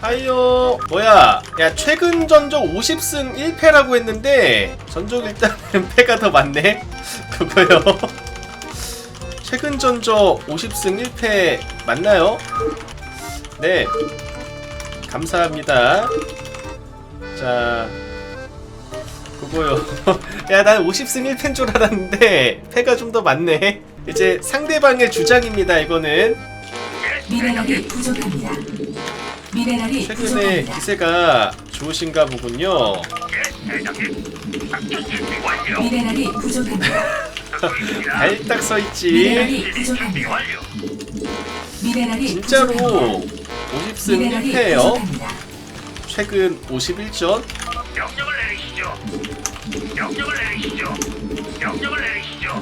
하이요. 뭐야? 야 최근 전적 50승 1패라고 했는데 전적 일단은 패가 더 많네? 그거요? 최근 전적 50승 1패 맞나요? 네. 감사합니다. 자 그거요. 야 난 50승 1패인 줄 알았는데 패가 좀 더 많네. 이제 상대방의 주장입니다 이거는. 미네랄이 부족합니다. 미네랄이 최근에 부족합니다. 기세가 좋으신가 보군요 미네랄이 부족합니다. 발딱 서있지 미네랄이 부족합니다. 미네랄이 진짜로 부족합니다. 50승 미네랄이 1패예요 부족합니다. 최근 51전 명령을 내리시죠. 명령을 내리시죠. 명령을 내리시죠.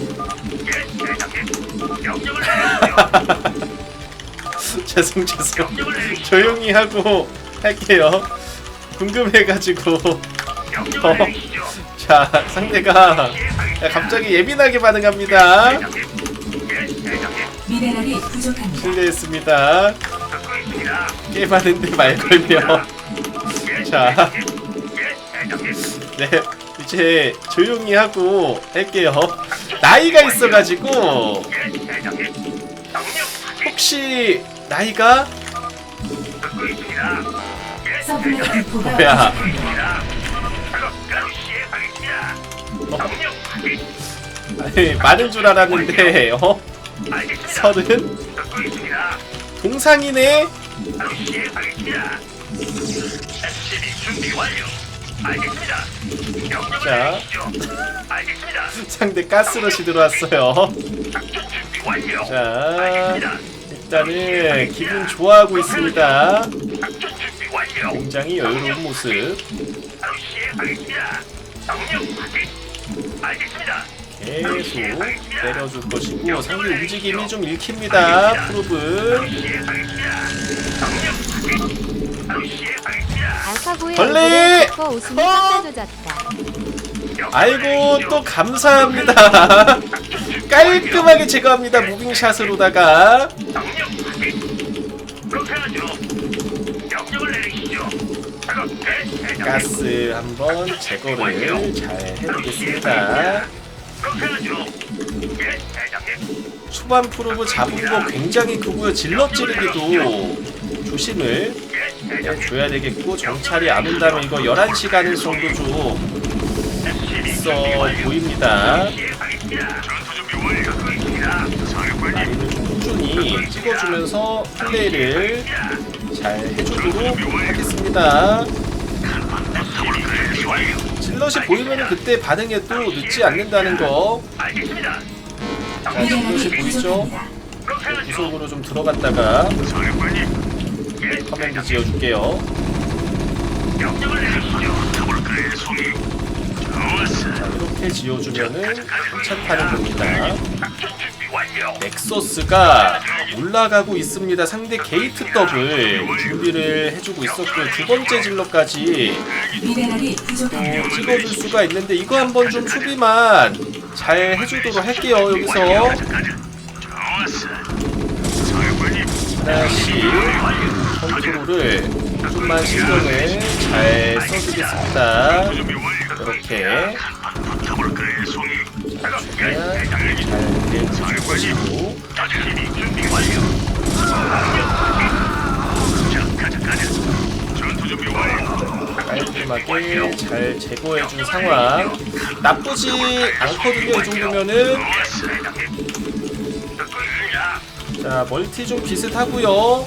예, 대장님. 명령을 내리시죠. 죄송 죄송. 조용히 하고 할게요 궁금해가지고 내리시죠. 자 상대가 야, 갑자기 예민하게 반응합니다. 미네랄이 부족합니다. 실례했습니다. 게임하는데 말 걸며 예, 자. 네 이제 조용히 하고 할게요 나이가 있어가지고. 혹시 나이가 뭐야. 아니 많은 줄 알았는데 어. 서른. 동상이네 자. 상대 가스러시 들어왔어요. 자. 일단은 기분 좋아하고 있습니다. 굉장히 여유로운 모습. 계속 때려줄 것이고 상대 움직임이 좀 읽힙니다 프로브 벌레! 어! 아이고 또 감사합니다 깔끔하게 제거합니다 무빙샷으로다가. 가스 한번 제거를 잘 해보겠습니다. 초반 프로브 잡은 거 굉장히 크고요 질럿 찌르기도 조심을. 줘야 되겠고 정찰이 안 온다면 이거 11시 가는 정도 좀 있어 보입니다 좀 꾸준히 찍어주면서 플레이를 잘 해주도록 하겠습니다. 질럿이 보이면 그때 반응해도 늦지 않는다는 거. 자, 질럿이 보이죠? 구석으로 좀 들어갔다가 커맨드. 지어줄게요 이렇게 지어주면은 괜찮다는 겁니다. 넥서스가 올라가고 있습니다. 상대 게이트 더블 준비를 해주고 있었고요. 두 번째 부족합니다. 찍어줄 수가 있는데 이거 한번 좀 수비만 잘 해주도록 할게요. 여기서. 하나씩 컨트롤을 좀만 신경을 잘 써주겠습니다. 이렇게 깔끔하게 잘 제거해준 상황 나쁘지 않거든요 이 정도면은. 자 멀티 좀 비슷하고요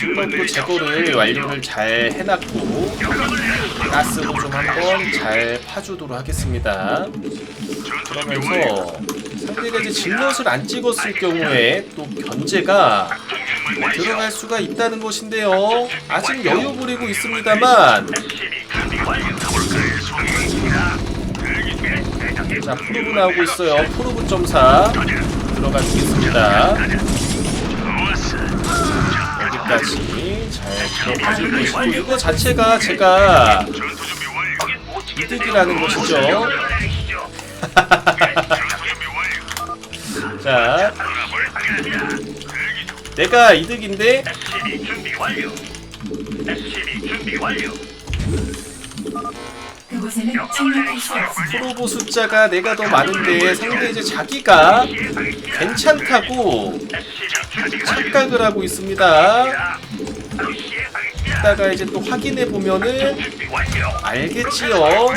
질럿도 제거를 완료를 잘 해놨고. 가스도 좀 한번 잘 파주도록 하겠습니다 그러면서 상대가 이제 질럿을 안 찍었을 경우에 또 견제가 들어갈 수가 있다는 것인데요 아직 여유 부리고 있습니다만. 자 프로브 나오고 있어요 프로브 점사 들어가 주겠습니다 좋았어. 여기까지 잘 들어가줄 것이고 이거 자체가 제가. 이득이라는 것이죠. 자. 내가 이득인데 프로보 숫자가 내가 더 많은데 상대 이제 자기가 괜찮다고. 착각을 하고 있습니다. 이따가 이제 또 확인해 보면은. 알겠지요.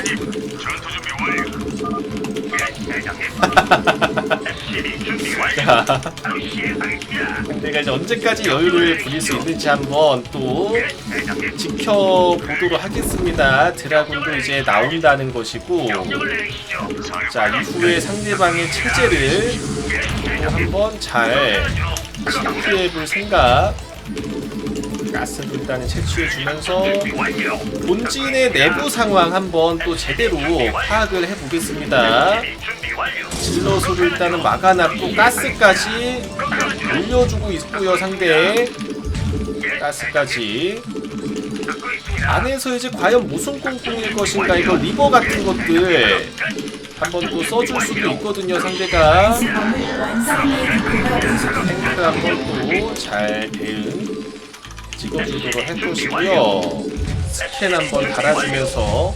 자. 내가 이제 언제까지 여유를 부릴 수 있는지 한번 또. 지켜보도록 하겠습니다. 드라군도 이제 나온다는 것이고. 자 이후에 상대방의 체제를 또 한번 잘 체크해볼 생각. 가스를 일단은 채취해주면서. 본진의 내부 상황 한번 또 제대로 파악을 해보겠습니다. 질러수를 일단은 막아놨고 가스까지 올려주고 있고요 상대 가스까지. 안에서 이제 과연 무슨 꽁꽁일 것인가 이거 리버 같은 것들 한번 또 써줄 수도 있거든요 상대가. 탱크 한번 또 잘 대응 찍어주도록 할 것이고요. 스캔 한번 달아주면서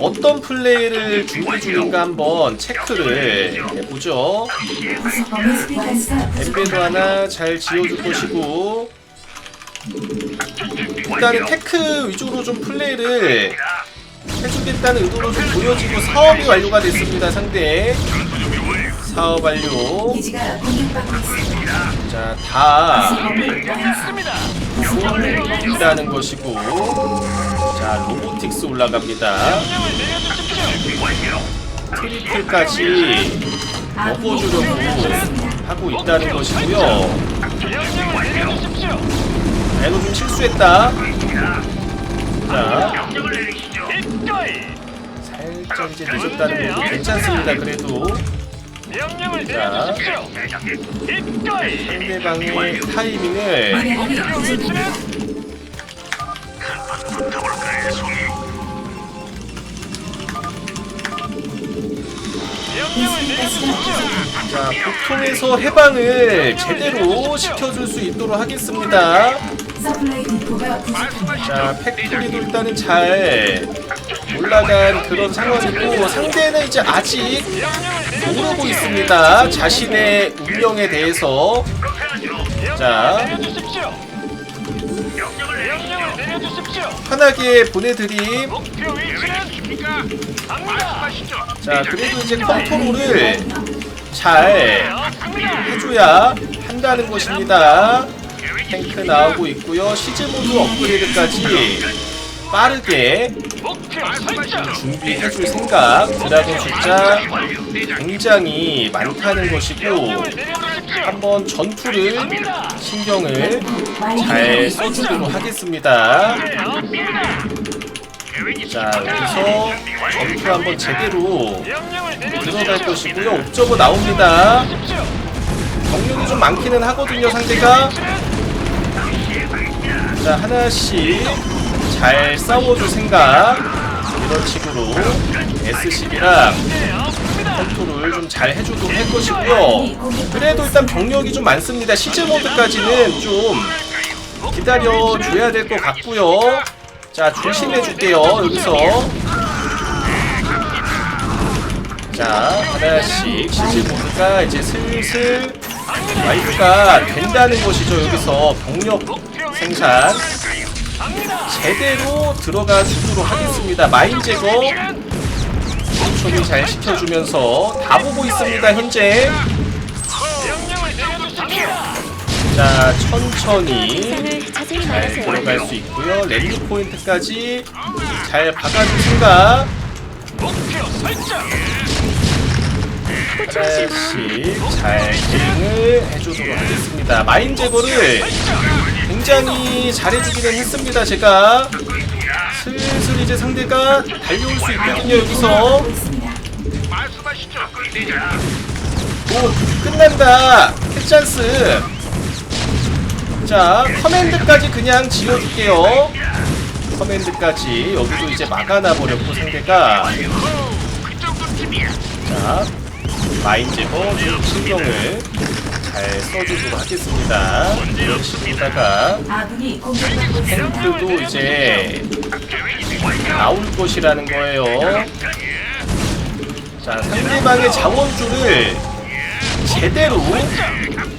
어떤 플레이를 준비 중인가 한번 체크를 해보죠. 엠베도. 하나 잘 지어줄 것이고 일단은 테크 위주로 좀 플레이를 해주겠다는 의도로 좀 보여지고 사업이 완료가 됐습니다 상대. 사업 완료. 있습니다. 자다 있다는 것이고 자 로보틱스 올라갑니다. 트리플까지 먹어주려고 하고 있다는 것이고요. 아, 이거 좀 실수했다. 자. 살짝 이제 늦었다는 것도 괜찮습니다. 그래도 명령을 자 내려주십시오. 이거이 상대방의 타이밍을? 명령을 내려주십시오. 자 보통에서 해방을 제대로 시켜줄 수 있도록 하겠습니다 자 팩토리도 일단은 잘 올라간 그런 상황이고 상대는 이제 아직 모르고 있습니다 자신의 운명에 대해서 자. 편하게 보내드림. 자 그래도 이제 컨트롤을 잘. 해줘야 한다는 것입니다 탱크 나오고 있고요 시즈모드 업그레이드까지 빠르게. 준비해줄 생각 드라곤 숫자 굉장히 많다는 것이고. 한번 전투를 신경을 잘. 써주도록 하겠습니다. 자 여기서 전투 한번 제대로. 들어갈 것이고요 옵저버 나옵니다. 병력이 좀 많기는 하거든요 상대가 자 하나씩 잘 싸워줄 생각. 이런 식으로 없습니다. 컨트롤 좀 잘 해주도록 할 것이고요. 그래도 일단 병력이 좀 많습니다. 시즈 모드까지는 좀 기다려줘야 될 것 같고요. 자 조심해줄게요 여기서. 자 하나씩 시즈 모드가 이제 슬슬 와이프가 된다는 것이죠 여기서. 병력 생산 제대로 들어가 주도록 하겠습니다 마인 제거 초기 잘 시켜주면서 다 보고 있습니다 현재. 자 천천히 잘. 들어갈 수 있고요 랠리 포인트까지 잘 설정. 하나씩 잘 대응을 해주도록 하겠습니다 마인 제거를 굉장히 잘해주기는 했습니다. 제가 슬슬 이제 상대가 달려올 수 있거든요 여기서. 오 끝난다. 캡찬스. 자 커맨드까지 그냥 지어줄게요. 커맨드까지. 여기도 이제 막아놔 버렸고 상대가. 그. 자 마인 제거 좀 신경을 잘 써주도록 하겠습니다. 있습니다. 탱크도 이제 나올 것이라는 거예요. 자, 상대방의 자원줄을 제대로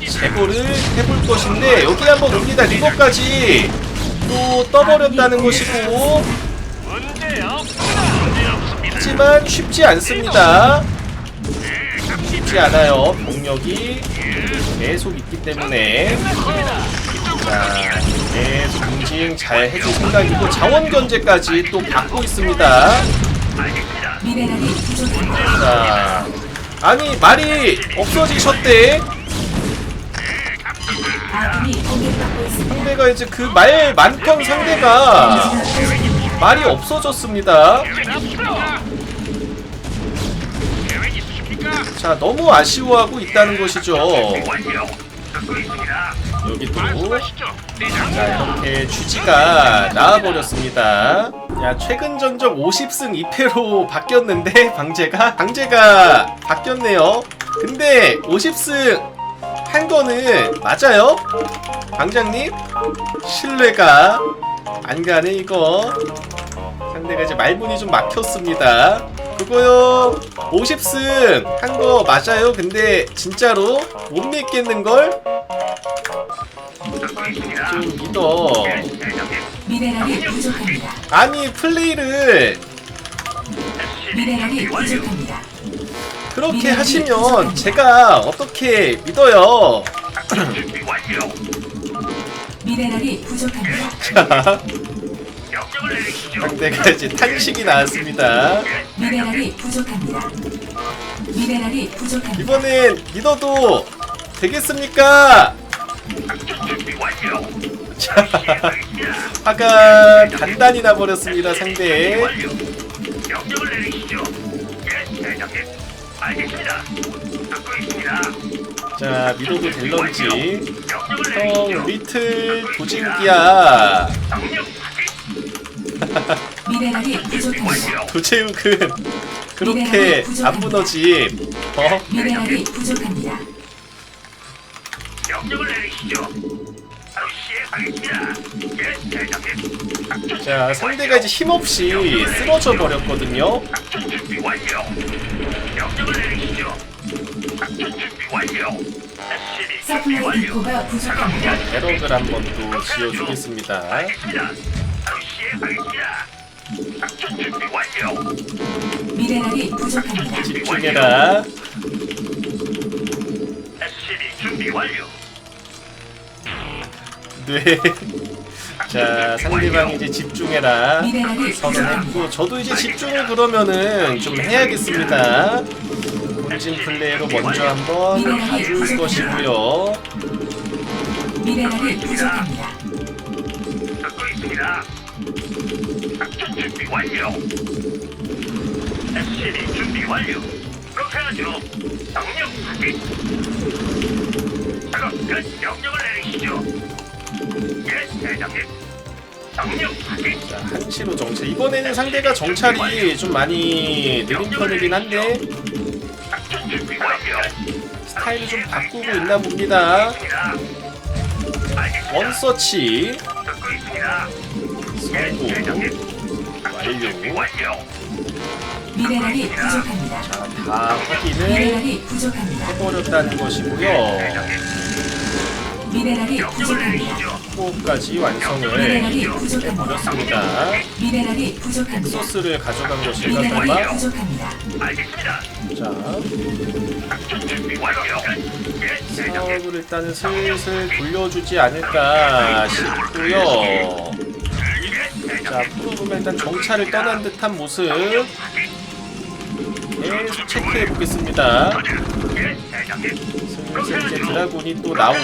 제거를 해볼 것인데 여기 한번 옵니다. 리버까지 또 떠버렸다는 것이고. 하지만 쉽지 않습니다. 쉽지 않아요. 병력이 계속 있기 때문에 자 계속 응징 잘 해줄 생각이고 자원 견제까지 또 받고 있습니다. 자 아니 말이 없어지셨대. 상대가 이제 그 말 많던 상대가 말이 없어졌습니다. 자 너무 아쉬워하고 있다는 것이죠. 여기도. 자 이렇게 주지가 나와버렸습니다 야 최근 전적 50승 2패로 바뀌었는데 방제가 방제가 바뀌었네요 근데 50승 한 거는 맞아요? 방장님? 신뢰가 안 가네 이거 상대가 이제 말문이 좀 막혔습니다 그거요 50승 한 거 맞아요 근데 진짜로 못 믿겠는걸? 듣고 있습니다. 좀 믿어 대장님. 미네랄이 부족합니다. 아니 플레이를 미네랄이 부족합니다. 그렇게 하시면 제가 어떻게 믿어요? 미네랄이 부족합니다. 자. 상대가 이제 탄식이 나왔습니다. 미네랄이 부족합니다. 미네랄이 부족합니다. 이번엔 믿어도 되겠습니까? 자, 화가 단단히 나버렸습니다, 상대. 완료. 명령을 내리시죠. 예, 대장님. 알겠습니다. 듣고 있습니다. 자, 믿어도 될런지. 형. 리틀 도진기야. 명령. 미네랄이 부족합니다. 도체욱은 그렇게 안 무너지. 어? 미네랄이 부족합니다. 명령을 내리시죠. 바로 시행하겠습니다. 예, 대장님. 자, 상대가 이제 힘없이 쓰러져 버렸거든요. 작전 준비 완료. 명령을 내리시죠. 작전 준비 완료. SCV 준비 서플라이 완료. 디포가 부족합니다. 에러를 한번 또 지어주겠습니다. 알겠습니다. 바로 시행하겠습니다. 작전 준비 완료. 미네랄이 부족합니다. 집중해라. SCV 준비 완료. 네. 자, 상대방이 집중해라. 미네랄이 부족합니다. 선언했고, 저도 이제 집중을 그러면은 좀 해야겠습니다. 본진 플레이로 먼저 한번 봐줄 것이고요. 미네랄이 부족합니다. 듣고 있습니다. 작전 준비 완료. SCV 준비 완료. 그렇게 하죠. 명령 확인. 작업 끝. 명령을 내리시죠. 예, 대장님. 명령 확인. 자, 한시로 정찰. 이번에는 상대가 정찰이 좀 많이 느린 편이긴 한데, 작전 준비 완료. 스타일을 좀 바꾸고 있나 봅니다. 원서치, 듣고 있습니다. 예, 성공, 대장님. 준비 완료. 미네랄이 부족합니다. 자, 다 확인을 미네랄이 부족합니다. 해버렸다는 것이고요. 미네랄이 부족합니다. 내리시죠. 호흡까지 완성을 미네랄이 부족합니다. 해버렸습니다. 미네랄이 부족합니다. 소스를 가져간 것일까 미네랄이 설마? 부족합니다. 알겠습니다. 자, 작전 준비 완료. 예, 대장님. 사업을 일단은 슬슬 돌려주지 않을까 싶고요. 예, 자, 대장님. 프로그램 일단 정찰을 떠난 듯한 모습 계속 체크해 보겠습니다. 슬슬 이제 드라군이 또 나올.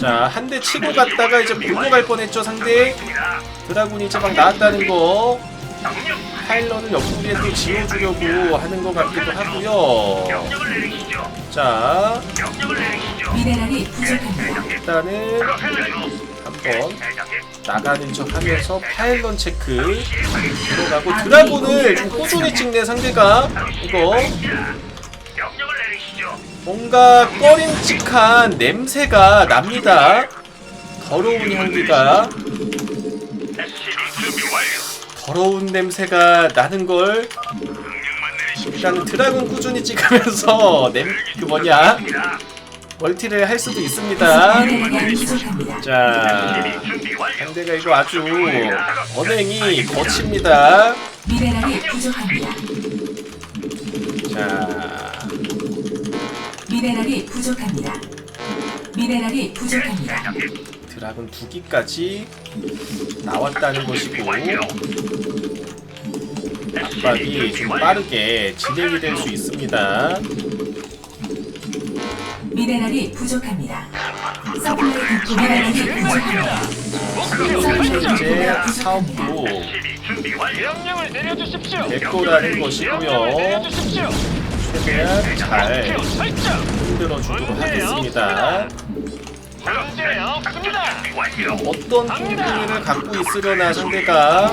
자, 한 대 치고 갔다가 이제 굴러 갈 뻔했죠, 상대. 드라군이 이제 막 나왔다는 거. 파일런을 옆구리에 또 지워주려고 하는 것 같기도 하고요. 자. 미네랄이 부족합니다. 일단은. 한번. 나가는 척 하면서 파일런 체크 들어가고 드라군을 좀 꾸준히 찍네 상대가 이거. 뭔가 꺼림칙한 냄새가 납니다. 더러운 향기가. 더러운 냄새가 나는 걸. 일단은 드라군 꾸준히 찍으면서 냄 그 뭐냐. 멀티를 할 수도 있습니다. 자. 상대가 이거 아주 언행이 거칩니다. 미네랄이 부족합니다. 자 미네랄이 부족합니다. 미네랄이 부족합니다. 드라군 두 기까지 나왔다는 것이고 압박이 좀 빠르게 진행이 될 수 있습니다. 미네랄이 부족합니다. 서플라이 미네랄이 부족합니다. 준비 완료. 명령을 내려주십시오. 내거라는 것이고요. 내려주십시오. 최대한 잘 설정. 흔들어 주도록 하겠습니다. 문제 없습니다. 어떤 통계를 갖고 있으려나 상대가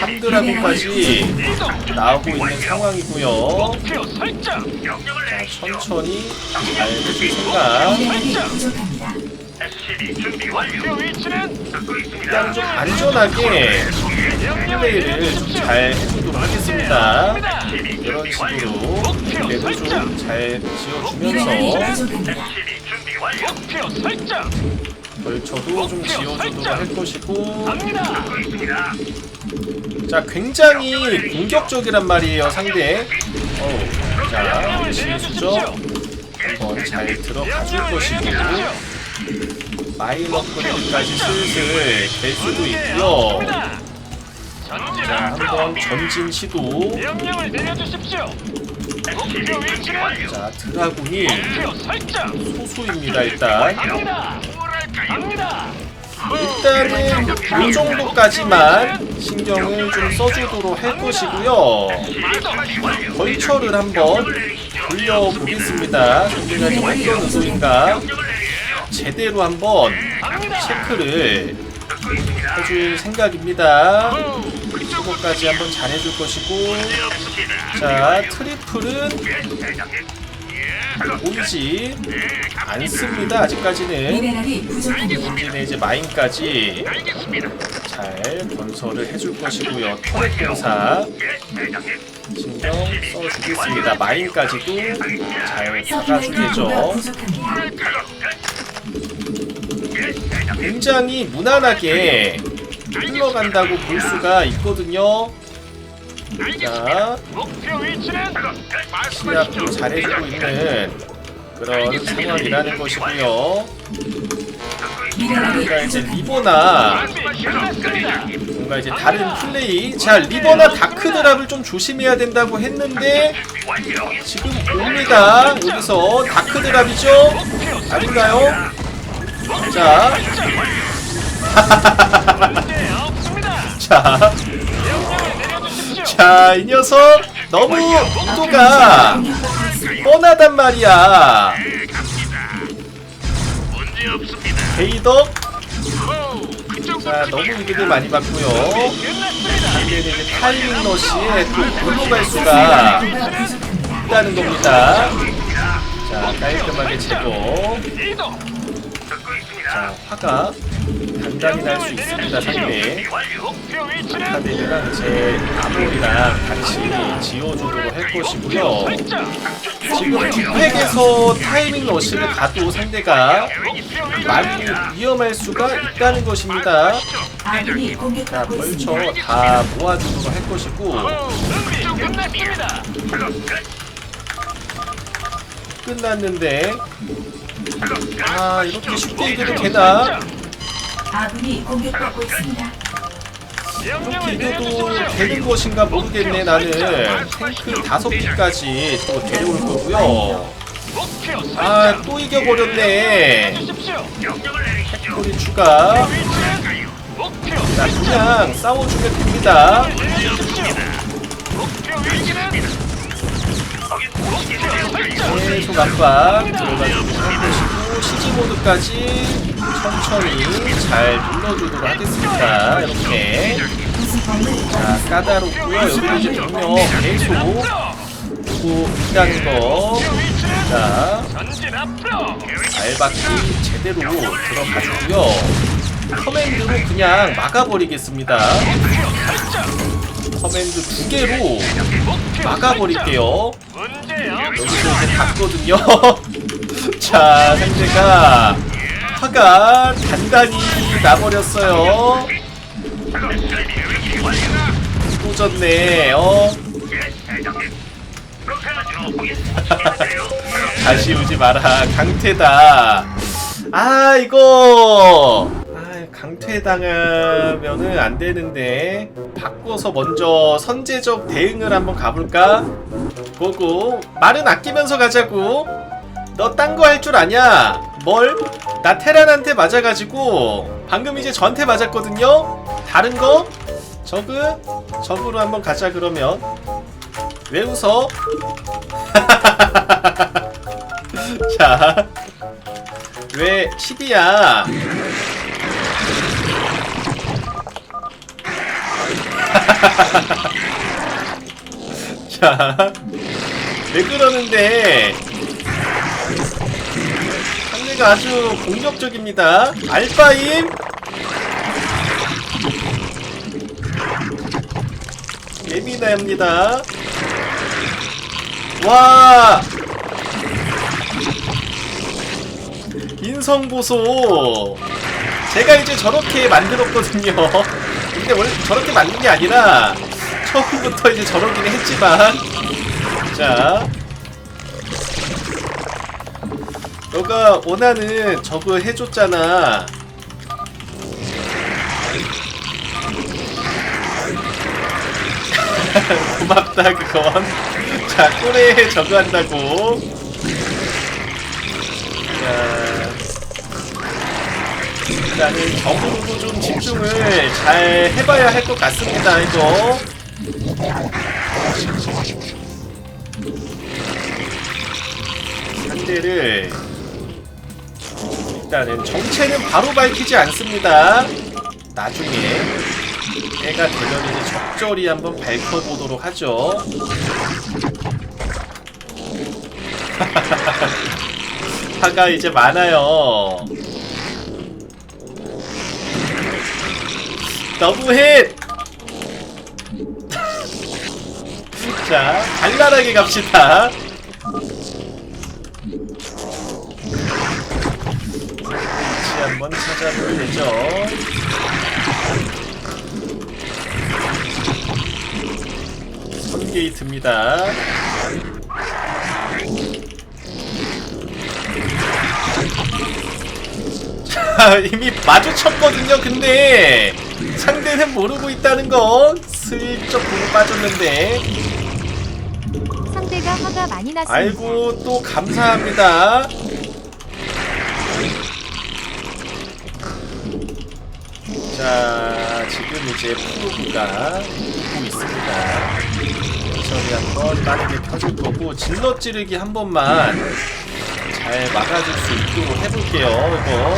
3드라군까지 이동. 나오고 있는 상황이고요. 목표 설정. 명령을 자, 내리시죠. 천천히 잘 해줄 생각. 미네랄이 부족합니다. SCB 준비 목표 완료. 위치는 듣고 있습니다. 일단 좀 안전하게 플레이를 좀 잘 해주도록 하겠습니다. 이런 식으로 그래도 좀 잘 지어주면서. SCB 완료. 목표 설정. 벌쳐도 좀 지어주도록 할 것이고 갑니다. 듣고 있습니다. 자 굉장히 공격적이란 말이에요 상대 어우 자 명령을 내려주십시오. 한번 잘 들어가 줄 명령을 것이고 내려주십시오. 마인 업그레이드까지 슬슬 될 수도 있고요 전진 자. 한번 전진 시도 명령을 내려주십시오. 자 드라군이. 소수입니다 일단. 일단은 이 정도까지만 신경을 좀 써주도록 할 것이고요. 벌처를 한번 돌려보겠습니다 상대가 지금 어떤 의도인가 제대로 한번. 체크를 해줄 생각입니다. 이거까지 한번 잘 해줄 것이고. 자 트리플은 보이지 않습니다 아직까지는. 미네랄이 부족합니다. 이제 이제 마인까지 잘 건설을 해줄 것이고요. 터렛 공사. 신경 써주겠습니다. 마인까지도 잘 서플라이 디포가 박아주겠죠? 부족합니다. 굉장히 무난하게 흘러간다고 볼 수가 있거든요 자 시합도 잘해주고 있는 그런 상황이라는 것이고요 뭔가 이제. 리버나. 뭔가 이제 다른 플레이 자 리버나 다크 드랍을 좀 조심해야 된다고 했는데 지금 옵니다 여기서 다크 드랍이죠 아닌가요 자. 자. 자, 이 녀석 너무 있습니다. 뻔하단 말이야. 베이덕, 자, 너무 이득을 많이. 끝났습니다. 근데 이제 타이밍 러시에 또 올라갈 수가 디포가 부족합니다. 있다는 겁니다. 자, 깔끔하게 제거. 자, 화가 단단히 날 수 있습니다, 상대. 목표 위치는 카드랑 제 아몰이랑 같이 지어주도록 할 것이고요. 지금 뒷팩에서 타이밍 러시를 가도 상대가 많이 위험할 수가 있다는 것입니다. 아군이 자, 공격받고 벌쳐 있습니다. 다 모아주도록 할 것이고 준비 끝났습니다. 끝났는데 아 이렇게 쉽게 이겨도 되나? 아군이 공격받고 있습니다. 이렇게 이겨도. 되는 것인가 모르겠네 나는 탱크 다섯 기까지 또 데려올 거고요. 아 또 이겨버렸네. 꼬리 추가 자 그냥 싸워주면 됩니다 계속 압박 것이고 시즈 모드까지 천천히 잘 눌러주도록 하겠습니다 이렇게 자 까다롭고요 여기 이제 분명 계속 하고 있다는 거. 자. 알바키 제대로 들어가주고요. 커맨드로 그냥 막아버리겠습니다. 커맨드 두 개로 막아버릴게요. 여기서. 이제 닿거든요. 자, 상대가 화가 단단히 나버렸어요. 또 졌네, 어. 다시 오지 마라. 강퇴다. 아, 이거. 아, 강퇴당하면은 안 되는데. 바꿔서 먼저 선제적 대응을 한번 가볼까? 보고. 말은 아끼면서 가자고. 너 딴 거 할 줄 아냐? 뭘? 나 테란한테 맞아가지고 방금 이제 저한테 맞았거든요? 다른 거? 저그? 저그로 한번 가자 그러면 왜 웃어? 자, 왜 10이야? 자, 왜 그러는데? 상대가 아주 공격적입니다. 알파임? 예민합니다. 와! 인성보소! 제가 이제 저렇게 만들었거든요. 근데 원래 저렇게 만든 게 아니라 처음부터 이제 저러긴 했지만 자. 너가 원하는 저거 해줬잖아. 고맙다 그건. 자 꼬레에 저거 한다고 일단은 적으로도 좀 집중을 잘 해봐야 할 것 같습니다 이거. 상대를 일단은 정체는 바로 밝히지 않습니다. 나중에 때가 되면 이제 적절히 한번 밝혀보도록 하죠. 화가 이제 많아요 너무해! 자, 발랄하게 갑시다. 위치 한번 찾아보면 되죠. 선게이트입니다. 자, 이미 마주쳤거든요, 근데. 상대는 모르고 있다는 거 슬쩍 보고 빠졌는데. 상대가 화가 많이 났습니다. 아이고 또 감사합니다. 자 지금 이제 프로브가 오고 있습니다. 처리 한번 빠르게 펴줄 거고 질러 찌르기 한 번만 잘 막아줄 수 있도록 해볼게요 이거.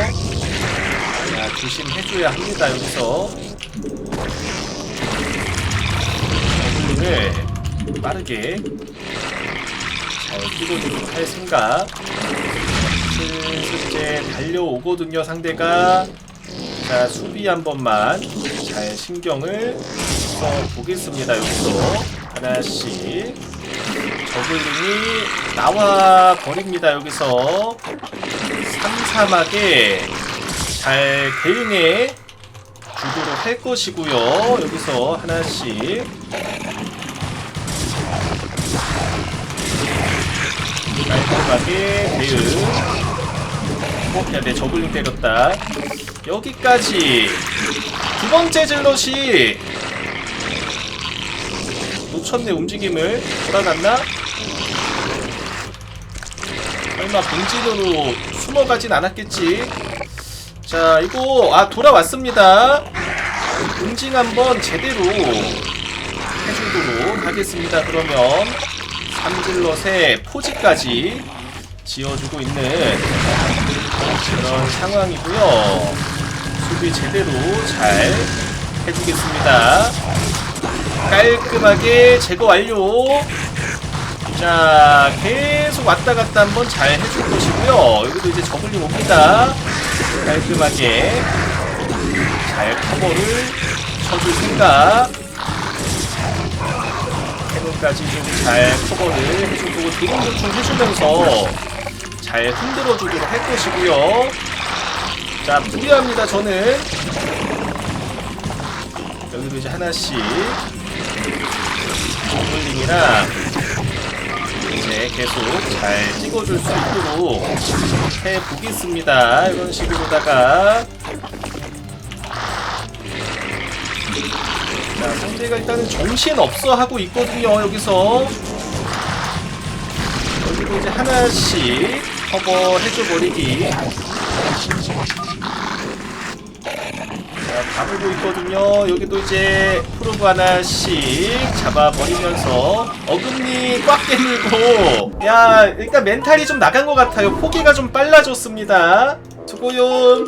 자 조심해줘야 합니다 여기서 저글링을 빠르게. 잘 끼워주도록 할 생각. 슬슬 달려오거든요 상대가. 자 수비 한 번만 잘 신경을 써 보겠습니다 여기서. 하나씩. 저글링이 나와 버립니다 여기서. 삼삼하게 잘 대응해 주도록 할 것이고요 여기서 하나씩 깔끔하게 대응 어? 야, 내 저글링 때렸다. 여기까지 두 번째 질럿이 놓쳤네 움직임을 돌아갔나? 설마 본진으로 숨어가진 않았겠지? 자 이거 아 돌아왔습니다. 응징 한번 제대로 해주도록 하겠습니다. 그러면 삼질럿의 포지까지 지어주고 있는 그런 상황이고요. 수비 제대로 잘 해주겠습니다. 깔끔하게 제거 완료. 자 계속 왔다 갔다 한번 잘 해줄 것이고요. 여기도 이제 저글링 옵니다. 깔끔하게 잘 커버를 쳐줄 생각. 캐논까지 좀 잘 커버를 해줄 거고 드론 보충 해주면서 잘 흔들어 주도록 할 것이고요. 자 무리합니다 저는. 여기도 이제 하나씩 저글링이랑 이제 계속 잘 찍어줄 수 있도록 해보겠습니다. 이런 식으로다가 자 상대가 일단은 정신 없어 하고 있거든요. 여기서 여기도 이제 하나씩 커버 해줘 버리기. 자, 다 보고 있거든요. 여기도 이제 프로브 하나씩 잡아버리면서 어금니 꽉 깨물고 야 일단 멘탈이 좀 나간 것 같아요. 포기가 좀 빨라졌습니다. 수고용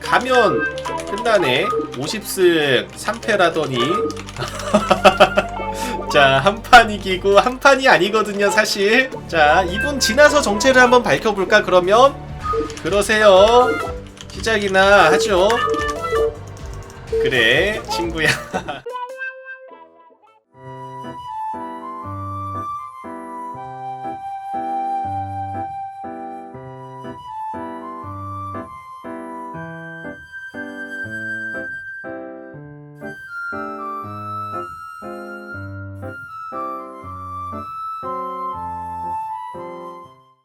가면 끝나네. 50승 3패라더니 자, 한 판 이기고 한 판이 아니거든요, 사실. 자, 2분 지나서 정체를 한번 밝혀볼까, 그러면? 그러세요. 시작이나 하죠. 그래, 친구야.